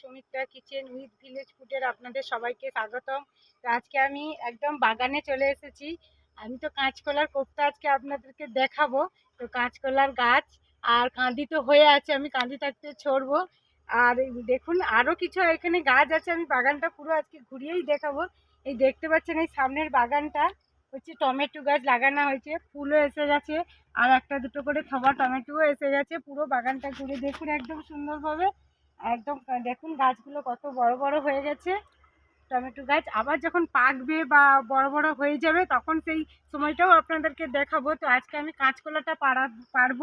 Sumitra kitchen with village ফুডের আপনাদের সবাইকে স্বাগতম। তো আজকে আমি একদম বাগানে চলে এসেছি। আমি তো কাঁচকলার কোপ্তা আজকে আপনাদেরকে দেখাবো। তো কাঁচকলার গাছ আর কাঁদি তো হয়ে আছে, আমি কাঁদি থাকতে ছড়বো। আর দেখুন আরও কিছু এখানে গাছ আছে, আমি বাগানটা পুরো আজকে ঘুরিয়েই দেখাবো। এই দেখতে পাচ্ছেন এই সামনের বাগানটা, হচ্ছে টমেটো গাছ লাগানো হয়েছে, ফুলও এসে গেছে। আর একটা দুটো করে থবা টমেটোও এসে গেছে, পুরো বাগানটা ঘুরে দেখুন একদম সুন্দরভাবে। একদম, দেখুন গাছগুলো কত বড় বড় হয়ে গেছে। টমেটো গাছ আবার যখন পাকবে বা বড় বড় হয়ে যাবে, তখন সেই সময়টাও আপনাদেরকে দেখাবো। তো আজকে আমি কাঁচকলাটা পাড়া পারব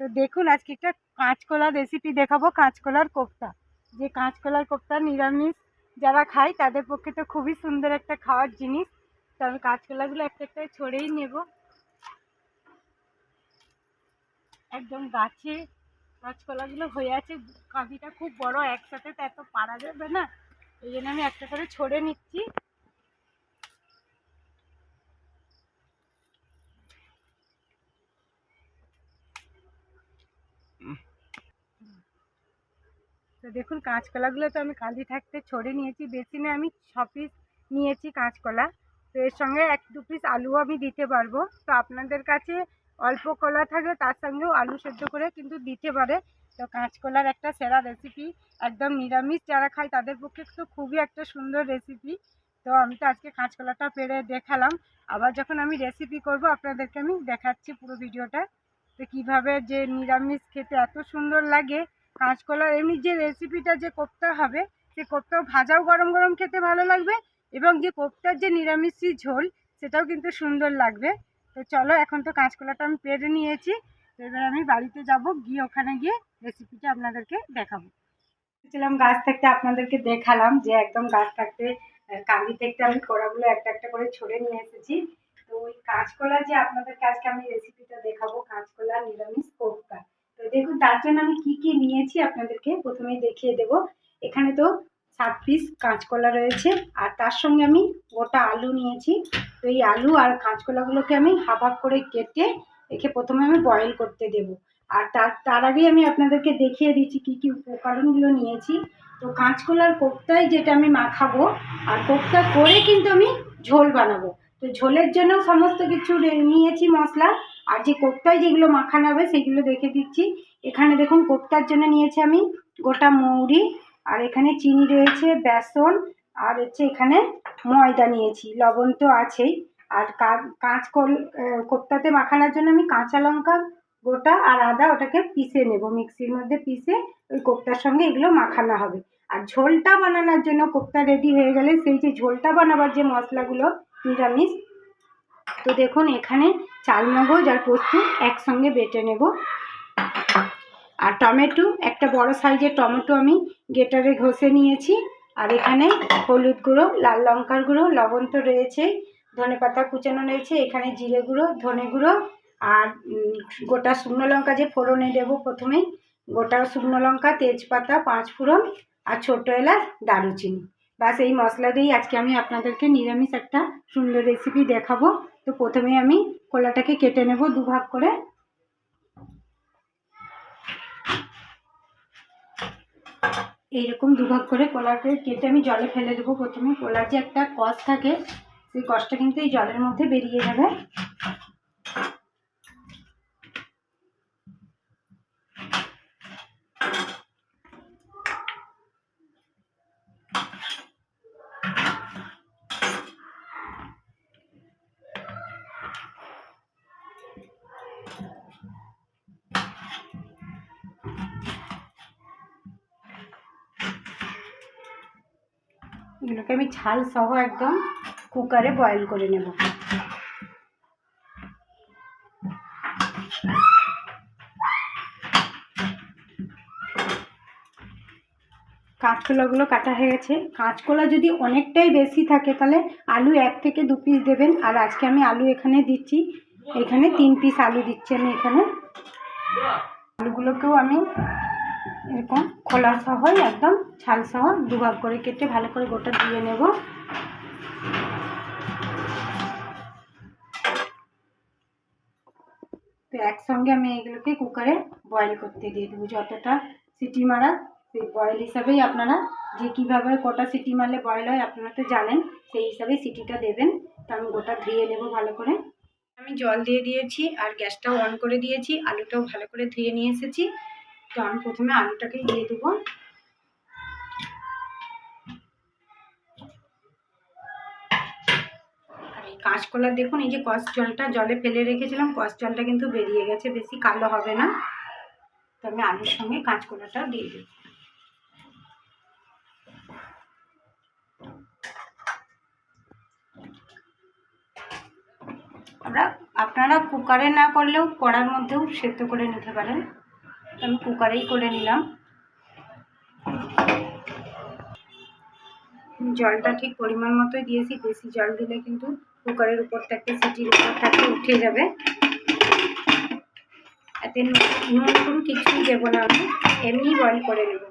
তো দেখুন আজকে একটা কাঁচকলার রেসিপি দেখাবো, কাঁচকলার কোপ্তা। যে কাঁচকলার কোপ্তা নিরামিষ যারা খায়, তাদের পক্ষে তো খুবই সুন্দর একটা খাওয়ার জিনিস। তো আমি কাঁচকলাগুলো একটা একটা ছড়েই নেব। একদম গাছে কাঁচকলাগুলো হয়ে আছে কাঁদিটা খুব বড়, একসাথে তো এত পারা যাবে না, এই জন্য আমি একটা করে ছড়ে নিচ্ছি। তো দেখুন, কাঁচকলাগুলো তো আমি কাঁদি থাকতে ছড়ে নিয়েছি বেশি না আমি ছ পিস নিয়েছি কাঁচকলা। তো এর সঙ্গে এক দু পিস আলুও আমি দিতে পারব। তো আপনাদের কাছে অল্প কলা থাকলে তার সঙ্গেও আলু সেদ্ধ করে কিন্তু দিতে পারে। তো কাঁচকলার একটা সেরা রেসিপি একদম নিরামিষ যারা খায় তাদের পক্ষে তো খুবই একটা সুন্দর রেসিপি তো আমি তো আজকে কাঁচকলাটা পেরে দেখালাম। আবার যখন আমি রেসিপি করব, আপনাদেরকে আমি দেখাচ্ছি পুরো ভিডিওটা। তো কীভাবে যে নিরামিষ খেতে এত সুন্দর লাগে, কাঁচকলার এমনি যে রেসিপিটা যে কোপ্তা হবে, সে কোপ্তাও ভাজাও গরম গরম খেতে ভালো লাগবে এবং যে কোপ্তার যে নিরামিষি ঝোল, সেটাও কিন্তু সুন্দর লাগবে। তো চলো, এখন তো কাঁচকলাটা আমি পেরে নিয়েছি। এবার আমি বাড়িতে যাব, গিয়ে ওখানে গিয়ে রেসিপিটা আপনাদেরকে দেখাবো। ছিলাম গাছ থাকতে আপনাদেরকে দেখালাম যে একদম গাছ থাকতে কাঁদি থেকে আমি কড়াগুলো একটা একটা করে ছড়ে নিয়ে এসেছি। তো ওই কাঁচকলা যে আপনাদেরকে আজকে আমি রেসিপিটা দেখাবো, কাঁচকলা নিরামিষ কোপ্তা। তো দেখুন, তার জন্য আমি কি কি নিয়েছি আপনাদেরকে প্রথমেই দেখিয়ে দেব। এখানে তো সাত পিস কাঁচকলা রয়েছে। আর তার সঙ্গে আমি গোটা আলু নিয়েছি। তো এই আলু আর কাঁচকলাগুলোকে আমি হাফ হাফ করে কেটে একে প্রথমে আমি বয়েল করতে দেব। আর তার তার আগেই আমি আপনাদেরকে দেখিয়ে দিচ্ছি কী কী উপকরণগুলো নিয়েছি। তো কাঁচকলার কোপ্তায় যেটা আমি মাখাবো, আর কোপ্তা করে কিন্তু আমি ঝোল বানাবো। তো ঝোলের জন্য সমস্ত কিছু নিয়েছি মশলা। আর যে কোপ্তায় যেগুলো মাখানো হবে, সেগুলো দেখে দিচ্ছি। এখানে দেখুন, কোপ্তার জন্য নিয়েছি আমি গোটা মৌরি আর এখানে চিনি রয়েছে বেসন আর হচ্ছে এখানে ময়দা নিয়েছি লবণ তো আছেই। আর কা- কাঁচকল আহ, কোপ্তাতে মাখানোর জন্য আমি কাঁচা লঙ্কা গোটা আর আদা ওটাকে পিষে নেব মিক্সির মধ্যে পিষে ওই কোপ্তার সঙ্গে এগুলো মাখানো হবে। আর ঝোলটা বানানোর জন্য কোপ্তা রেডি হয়ে গেলে সেই যে ঝোলটা বানাবার যে মশলাগুলো নিরামিষ তো দেখুন এখানে চাল মগজ আর পোস্ত একসঙ্গে বেটে নেব। আর টমেটো, একটা বড় সাইজের টমেটো আমি গেটারে ঘষে নিয়েছি। আর এখানে হলুদ গুঁড়ো, লাল লঙ্কার গুঁড়ো, লবণ তো রয়েছে, ধনে পাতা কুচানো রয়েছে, এখানে জিরে গুঁড়ো, ধনে গুঁড়ো, আর গোটা শুকনো লঙ্কা যে ফোড়নে দেবো প্রথমেই গোটা শুকনো লঙ্কা, তেজপাতা, পাঁচ ফোড়ন আর ছোটো এলাচ, দারুচিনি। বাস এই মশলা দিয়েই আজকে আমি আপনাদেরকে নিরামিষ একটা সুন্দর রেসিপি দেখাবো। তো প্রথমে আমি কলাটাকে কেটে নেব দুভাগ করে। এইরকম দুভাগ করে কলাকে কেটে আমি জলে ফেলে দেবো প্রথমে। কলার যে একটা কষ থাকে, সেই কষটা কিন্তু এই জলের মধ্যে বেরিয়ে যাবে এগুলোকে আমি ঝাল সহ একদম কুকারে বয়েল করে নেব। কাঁচকলাগুলো কাটা হয়ে গেছে। কাঁচকলা যদি অনেকটাই বেশি থাকে, তাহলে আলু এক থেকে দু পিস দেবেন। আর আজকে আমি আলু এখানে দিচ্ছি। এখানে তিন পিস আলু দিচ্ছি আমি এখানে। আলুগুলোকেও আমি এরকম খোলা সহ একদম ছাল সহ দুভাগ করে কেটে ভালো করে গোটা দিয়ে নেব। তো একসঙ্গে আমি এগুলোকে কুকারে বয়েল করতে দিয়ে দেবো যতটা সিটি মারা, সেই বয়েল হিসাবেই আপনারা যে কীভাবে কটা সিটি মারলে বয়েল হয় আপনারা তো জানেন, সেই হিসাবে সিটিটা দেবেন। তো আমি গোটা ধুয়ে নেব ভালো করে। আমি জল দিয়ে দিয়েছি আর গ্যাসটাও অন করে দিয়েছি, আলুটাও ভালো করে ধুয়ে নিয়ে এসেছি। তো আমি প্রথমে আলুটাকেই দিয়ে দেবো। কাঁচকলা দেখুন, এই যে কষ জলটা জলে ফেলে রেখেছিলাম কষ জলটা কিন্তু বেরিয়ে গেছে, বেশি কালো হবে না। তো আমি আলুর সঙ্গে কাঁচকলাটা দিয়ে দেবো। আমরা, আপনারা কুকারে না করলেও কড়ার মধ্যেও সেদ্ধ করে নিতে পারেন। আমি কুকারেই করে নিলাম। জলটা ঠিক পরিমাণ মতোই দিয়েছি, বেশি জল দিলে কিন্তু কুকারের উপর থেকে সিটির উপর থেকে উঠে যাবে। এতে নুন টুন কিছুই দেবো না আমি, এমনি বয়েল করে নেব।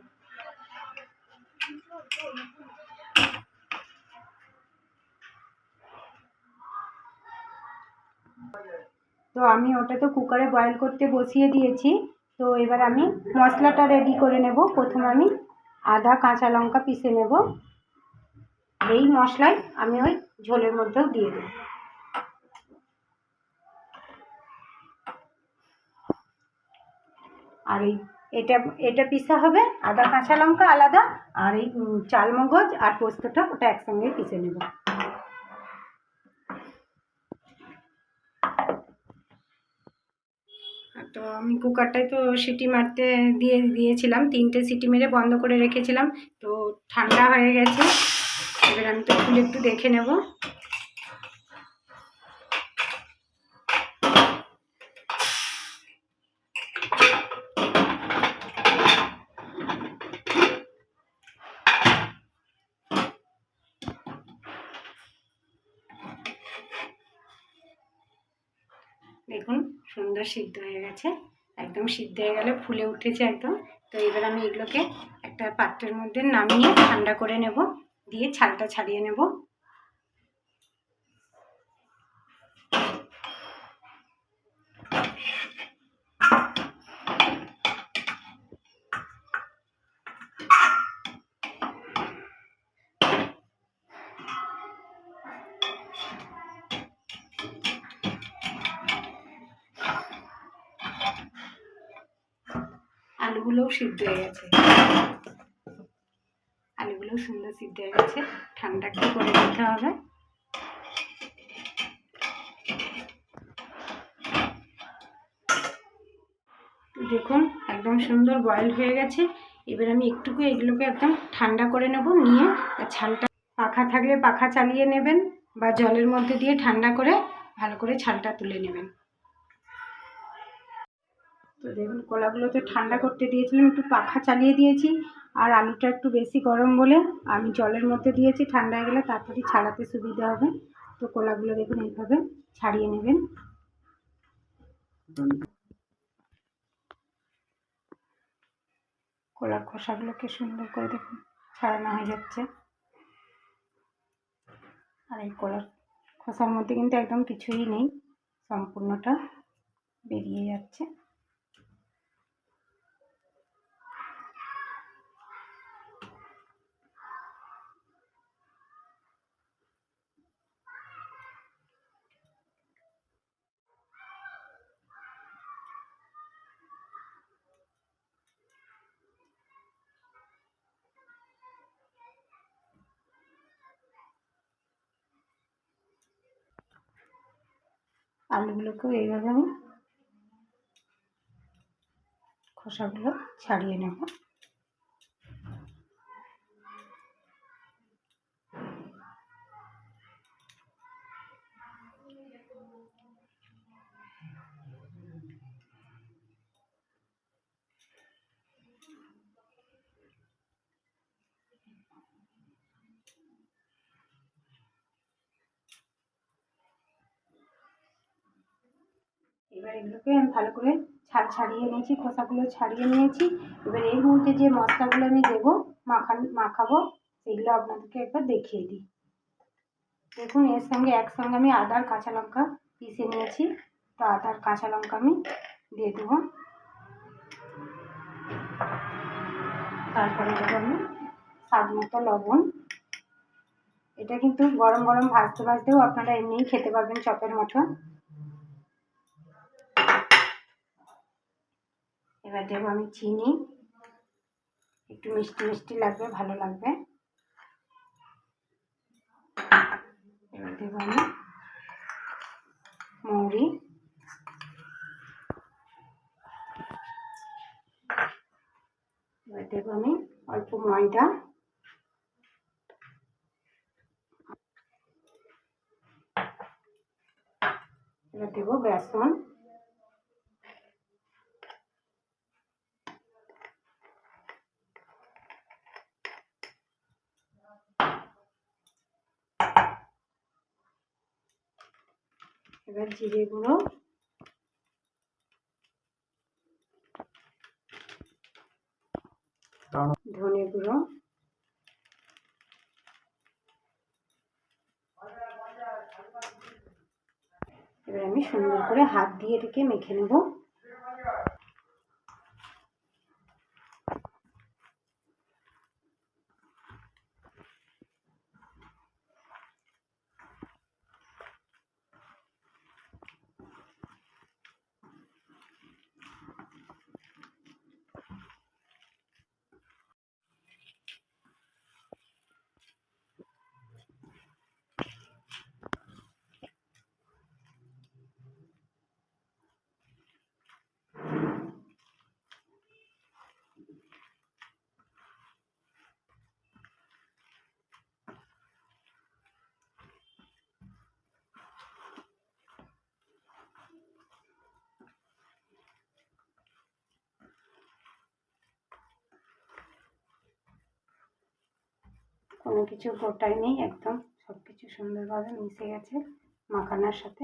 তো আমি ওটা তো কুকারে বয়েল করতে বসিয়ে দিয়েছি। তো এবার আমি মশলাটা রেডি করে নেব। প্রথমে আমি আদা, কাঁচা লঙ্কা পিষে নেব। এই মশলাই আমি ওই ঝোলের মধ্যেও দিয়ে দেবো। আর এই এটা এটা পিসা হবে আদা, কাঁচা লঙ্কা আলাদা, আর এই চালমগজ আর পোস্তটা ওটা একসঙ্গে পিষে নেব। তো আমি কুকারটায় তো সিটি মারতে দিয়ে, দিয়েছিলাম। তিনটে সিটি মেরে বন্ধ করে রেখেছিলাম। তো ঠান্ডা হয়ে গেছে। এবার আমি তো একটু দেখে নেব দেখুন সুন্দর সিদ্ধ হয়ে গেছে। একদম সিদ্ধ হয়ে গেলে ফুলে উঠেছে একদম। তো এবার আমি এগুলোকে একটা পাত্রের মধ্যে নামিয়ে ঠান্ডা করে নেব। দিয়ে ছালটা ছাড়িয়ে নেব। আলুগুলোও সিদ্ধ হয়ে গেছে। আলুগুলোও সুন্দর সিদ্ধ হয়ে গেছে। ঠান্ডা একটু করে দিতে হবে। দেখুন, একদম সুন্দর বয়েল হয়ে গেছে। এবার আমি একটুকু এগুলোকে একদম ঠান্ডা করে নেব, নিয়ে ছালটা পাখা থাকলে পাখা চালিয়ে নেবেন বা জলের মধ্যে দিয়ে ঠান্ডা করে ভালো করে ছালটা তুলে নেবেন। তো দেখুন, কলাগুলো তো ঠান্ডা করতে দিয়েছিলাম, একটু পাখা চালিয়ে দিয়েছি। আর আলুটা একটু বেশি গরম বলে আমি জলের মধ্যে দিয়েছি, ঠান্ডা হয়ে গেলে তাড়াতাড়ি ছাড়াতে সুবিধা হবে। তো কলাগুলো দেখুন, এইভাবে ছাড়িয়ে নেবেন। কলার খোসাগুলোকে সুন্দর করে দেখুন, ছাড়ানো হয়ে যাচ্ছে। আর এই কলার খোসার মধ্যে কিন্তু একদম কিছুই নেই, সম্পূর্ণটা বেরিয়ে যাচ্ছে। আলুগুলোকেও এইভাবে আমি খোসাগুলো ছাড়িয়ে নেব। এবার এগুলোকে আমি ভালো করে ছাল ছাড়িয়ে নিয়েছি, খোসাগুলো ছাড়িয়ে নিয়েছি। এবার এর মধ্যে যে মশলাগুলো আমি দেবো, মাখান, মাখাবো, সেগুলো আপনাদেরকে একবার দেখিয়ে দিই। দেখুন, এর সঙ্গে একসঙ্গে আমি আদা আর কাঁচা লঙ্কা পিষে নিয়েছি। তো আদা আর কাঁচা লঙ্কা আমি দিয়ে দেবো। তারপরে দেবো আমি স্বাদ মতো লবণ। এটা কিন্তু গরম গরম ভাজতে, ভাজতেও আপনারা এমনিই খেতে পারবেন চপের মতন এবার দেবো আমি চিনি। একটু মিষ্টি মিষ্টি লাগবে, ভালো লাগবে। এবার দেবো আমি মৌরি। এবার দেবো আমি অল্প ময়দা। এবার দেবো বেসন। এবার জিরে গুঁড়ো। ধনে গুঁড়ো। এবার আমি সুন্দর করে হাত দিয়ে এটাকে মেখে নেব। কোনো কিছু গোটাই নেই, একদম সব কিছু সুন্দরভাবে মিশে গেছে মাখানার সাথে।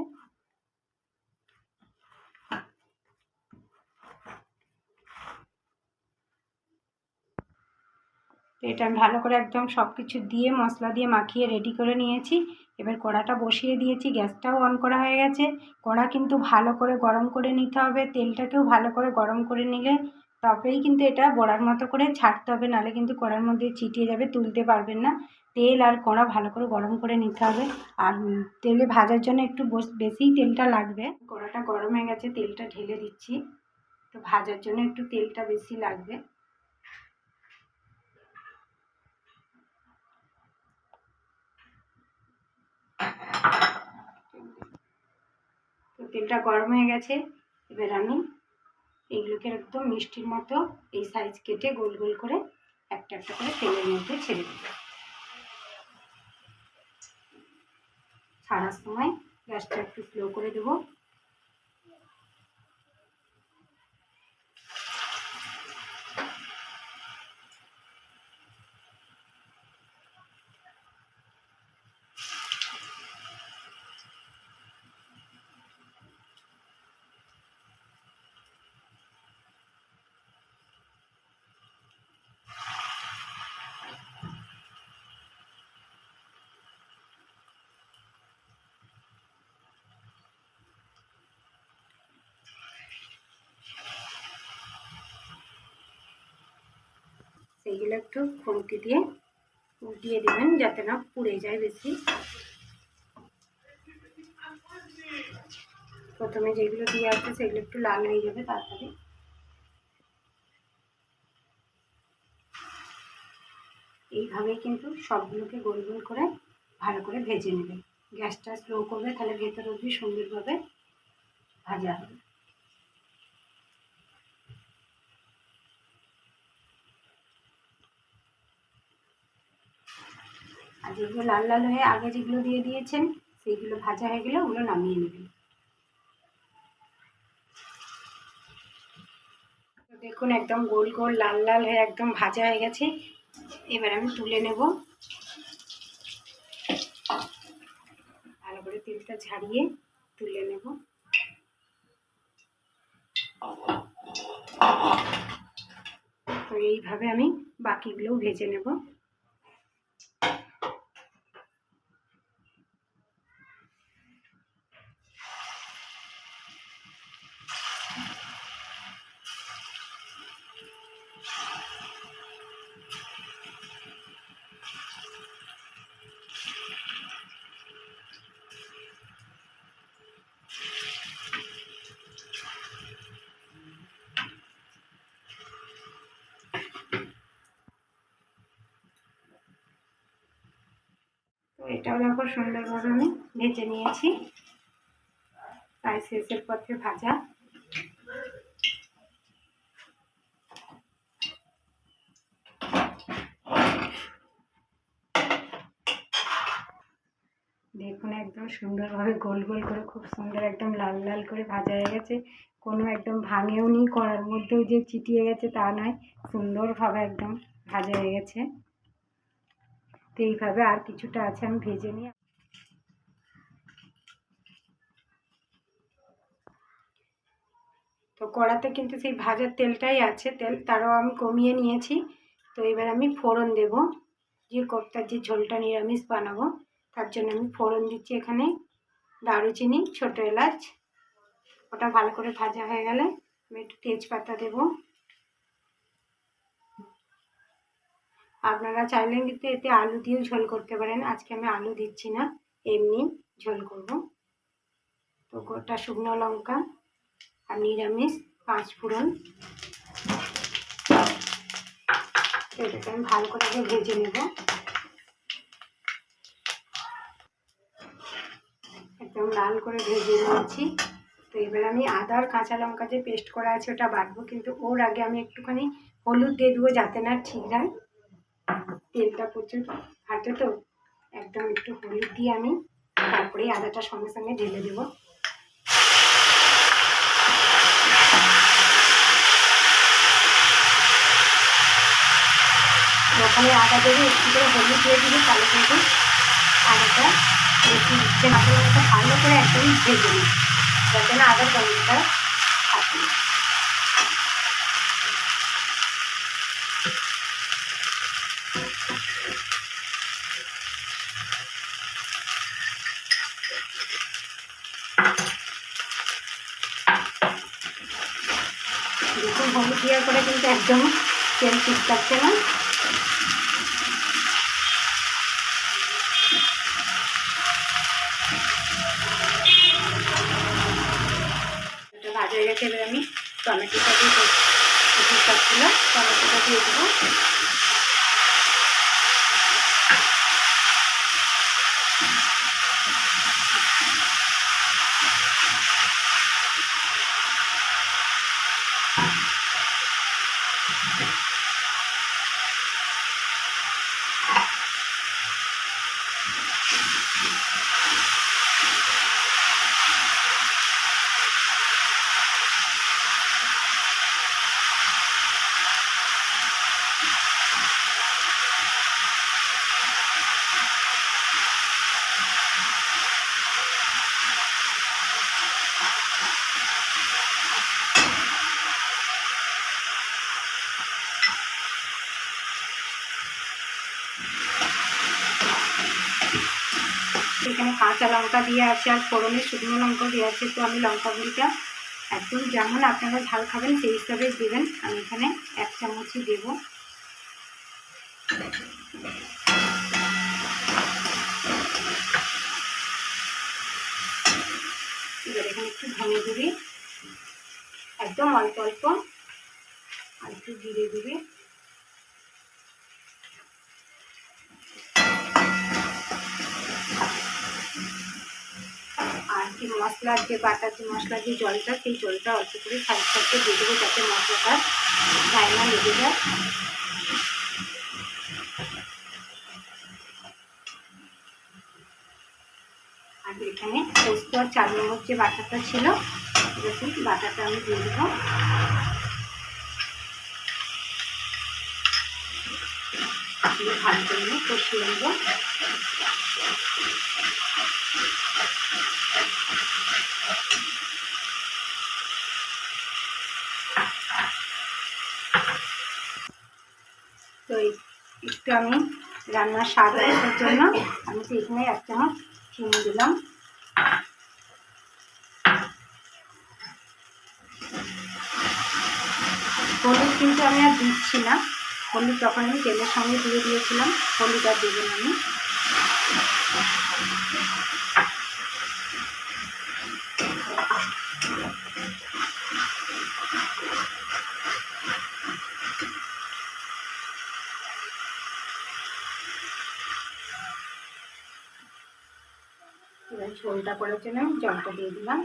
এটা আমি ভালো করে একদম সব কিছু দিয়ে, মশলা দিয়ে মাখিয়ে রেডি করে নিয়েছি। এবার কড়াটা বসিয়ে দিয়েছি, গ্যাসটাও অন করা হয়ে গেছে। কড়া কিন্তু ভালো করে গরম করে নিতে হবে, তেলটাকেও ভালো করে গরম করে নিলে তবেই কিন্তু এটা বড়ার মতো করে ছাড়তে হবে, নাহলে কিন্তু কড়ার মধ্যে চিটিয়ে যাবে, তুলতে পারবেন না। তেল আর কড়া ভালো করে গরম করে নিতে হবে। আর তেলে ভাজার জন্য একটু বেশিই তেলটা লাগবে। কড়াটা গরম হয়ে গেছে, তেলটা ঢেলে দিচ্ছি। তো ভাজার জন্য একটু তেলটা বেশি লাগবে। তেলটা গরম হয়ে গেছে। এবার আমি এগুলোকে একদম মিষ্টির মতো এই সাইজ কেটে গোল গোল করে একটা একটা করে তেলের মধ্যে ছেড়ে দেব। ছাড়ার সময় গ্যাসটা একটু স্লো করে দেবো। সেইগুলো একটু খুন্তি দিয়ে উল্টিয়ে দেবেন যাতে না পুড়ে যায় বেশি। প্রথমে যেগুলো দিয়ে আছে সেগুলো একটু লাল হয়ে যাবে তাড়াতাড়ি এইভাবেই কিন্তু সবগুলোকে গোল গোল করে ভালো করে ভেজে নেবে গ্যাসটা স্লো করবে, তাহলে ভেতর অবধি সুন্দরভাবে ভাজা হবে। আর যেগুলো লাল লাল হয়ে আগে যেগুলো দিয়ে দিয়েছেন, সেইগুলো ভাজা হয়ে গেলে ওগুলো নামিয়ে নেবেন। দেখুন একদম গোল গোল, লাল লাল হয়ে একদম ভাজা হয়ে গেছে। এবার আমি তুলে নেব। ভালো করে তেলটা ঝাড়িয়ে তুলে নেব। তো এইভাবে আমি বাকিগুলোও ভেজে নেব। এটাও দেখো সুন্দরভাবে আমি ভেজে নিয়েছি। প্রায় শেষের পথে ভাজা। দেখুন একদম সুন্দরভাবে গোল গোল করে খুব সুন্দর একদম লাল লাল করে ভাজা হয়ে গেছে। কোনো একদম ভাঙেও নি করার মধ্যেও যে চিটিয়ে গেছে তা নয়, সুন্দরভাবে একদম ভাজা হয়ে গেছে। তো এইভাবে আর কিছুটা আছে, আমি ভেজে নিই তো কড়াতে কিন্তু সেই ভাজার তেলটাই আছে, তেল তারও আমি কমিয়ে নিয়েছি। তো এবার আমি ফোড়ন দেব, যে কোপ্তার যে ঝোলটা নিরামিষ বানাবো, তার জন্য আমি ফোড়ন দিচ্ছি এখানে দারুচিনি, ছোটো এলাচ, ওটা ভালো করে ভাজা হয়ে গেলে আমি একটু তেজপাতা দেব। আপনারা চাইলে কিন্তু এতে আলু দিয়েও ঝোল করতে পারেন। আজকে আমি আলু দিচ্ছি না, এমনি ঝোল করব। তো গোটা শুকনো লঙ্কা আর নিরামিষ পাঁচ ফোড়ন। এটাকে আমি ভালো করে আগে ভেজে নেব। একদম লাল করে ভেজে নিয়েছি। তো এবার আমি আদা আর কাঁচা লঙ্কা যে পেস্ট করা আছে ওটা বাটবো, কিন্তু ওর আগে আমি একটুখানি হলুদ দিয়ে দেবো যাতে না ঠিক হয় তেলটা প্রচুর হাঁটে তো, একদম একটু হলুদ দিয়ে আমি তারপরে আদাটা সঙ্গে সঙ্গে ঢেলে দেবো। ওখানে আদা দেবে, একটু করে হলুদ দিয়ে দিবে, তাহলে কিন্তু আদাটা মশলাটা ভালো করে একদম ভেজে নিই যাতে না আদার থাকে দেখুন হলুদ দেওয়ার পরে কিন্তু একদম তেল থাকছে না ভাজা হয়ে গেছে এবার আমি টমেটোটা দিয়ে টমেটোটা দিয়ে দেবো এখানে কাঁচা লঙ্কা দিয়ে আছে আর ফোড়নে শুকনো লঙ্কা দিয়ে আছে তো আমি লঙ্কা গুঁড়িটা একদম যেমন আপনারা ঝাল খাবেন সেই হিসাবে দেবেন। আমি এখানে এক চামচই দেব। এবার এখানে একটু ধনে দিবি একদম অল্প অল্প, আর একটু জিরে দিবি আর যে মশলার যে বাটার যে মশলার যে জলটা, সেই জলটা অল্প করে সাইড সাইডে দিয়ে দেবো যাতে মশলাটা না লেগে যায়। আর এখানে পোস্ত আর চার নম্বর যে বাটারটা ছিল দেখুন বাটারটা আমি দিয়ে দেবো। ভালো করে কষিয়ে নেব। তো একটু আমি রান্নার স্বাদ আসার জন্য আমি তো এখানে এক চামচ চিনি দিলাম। হলুদ কিন্তু আমি আর দিচ্ছি না। হলুদ তখন আমি তেলের সঙ্গে দিয়ে দিয়েছিলাম, হলুদ আর দেবেন আমি। ঝোলটা করার জন্য জলটা দিয়ে দিলাম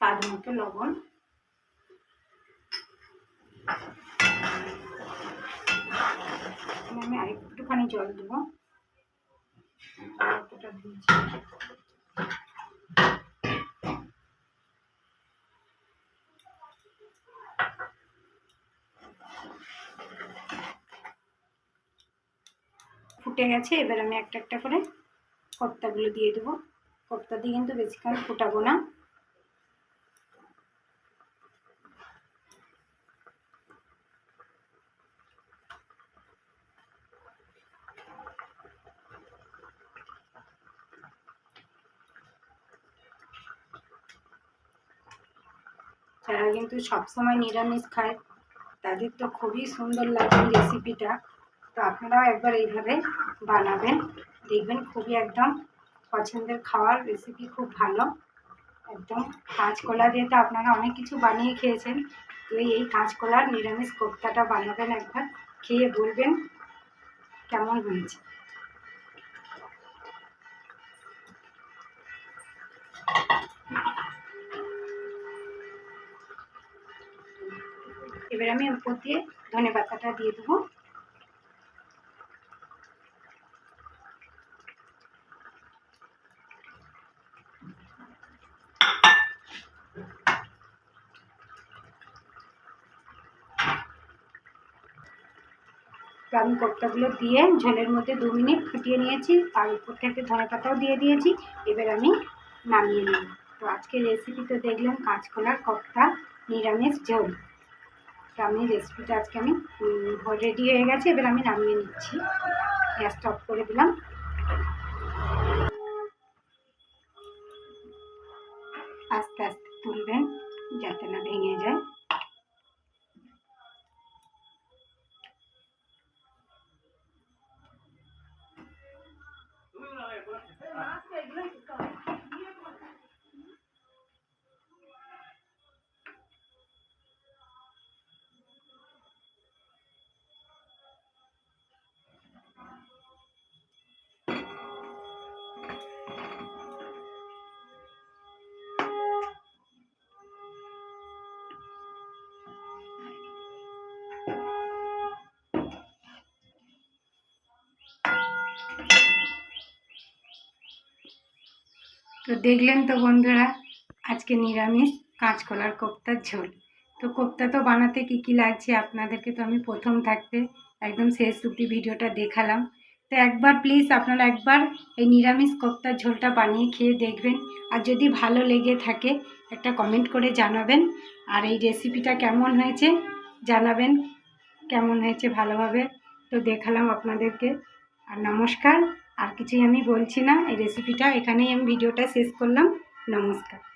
স্বাদ মতো লবণ এখানে আমি আরেকটুখানি জল দেবো অতটা দিয়েছি ফুটে গেছে, এবার আমি একটা একটা করে কর্তাগুলো দিয়ে দেবো। কর্তা দিয়ে কিন্তু বেশিক্ষণ ফুটাবো না। যারা কিন্তু সবসময় নিরামিষ খায়, তাদের তো খুবই সুন্দর লাগে রেসিপিটা তো আপনারাও একবার এইভাবে বানাবেন। দেখবেন খুবই একদম পছন্দের খাওয়ার রেসিপি খুব ভালো। একদম কাঁচকলা দিয়ে তো আপনারা অনেক কিছু বানিয়ে খেয়েছেন। তো এই কাঁচকলার নিরামিষ কোপ্তাটা বানাবেন একবার, খেয়ে বলবেন কেমন হয়েছে। এবার আমি উপর দিয়ে ধনে পাতাটা দিয়ে দেবো। আমি কোপ্তাগুলো দিয়ে ঝোলের মধ্যে দু মিনিট ফুটিয়ে নিয়েছি, তার উপর থেকে ধনে পাতাও দিয়ে দিয়েছি। এবার আমি নামিয়ে নিই তো আজকে রেসিপি তো দেখলাম কাঁচকলার কোপ্তা নিরামিষ ঝোল। তো আমি রেসিপিটা আজকে আমি রেডি হয়ে গেছে, এবার আমি নামিয়ে নিচ্ছি। গ্যাসটা অফ করে দিলাম। তো দেখলেন তো বন্ধুরা, আজকে নিরামিষ কাঁচকলার কোপ্তার ঝোল। তো কোপ্তা তো বানাতে কী কী লাগছে আপনাদেরকে তো আমি প্রথম থাকতে একদম শেষ অব্দি ভিডিওটা দেখালাম। তো একবার প্লিজ আপনারা একবার এই নিরামিষ কোপ্তার ঝোলটা বানিয়ে খেয়ে দেখবেন। আর যদি ভালো লেগে থাকে, একটা কমেন্ট করে জানাবেন। আর এই রেসিপিটা কেমন হয়েছে জানাবেন, কেমন হয়েছে ভালোভাবে তো দেখালাম আপনাদেরকে। আর নমস্কার আর কিছুই আমি বলছি না। এই রেসিপিটা এখানেই আমি ভিডিওটা শেষ করলাম। নমস্কার।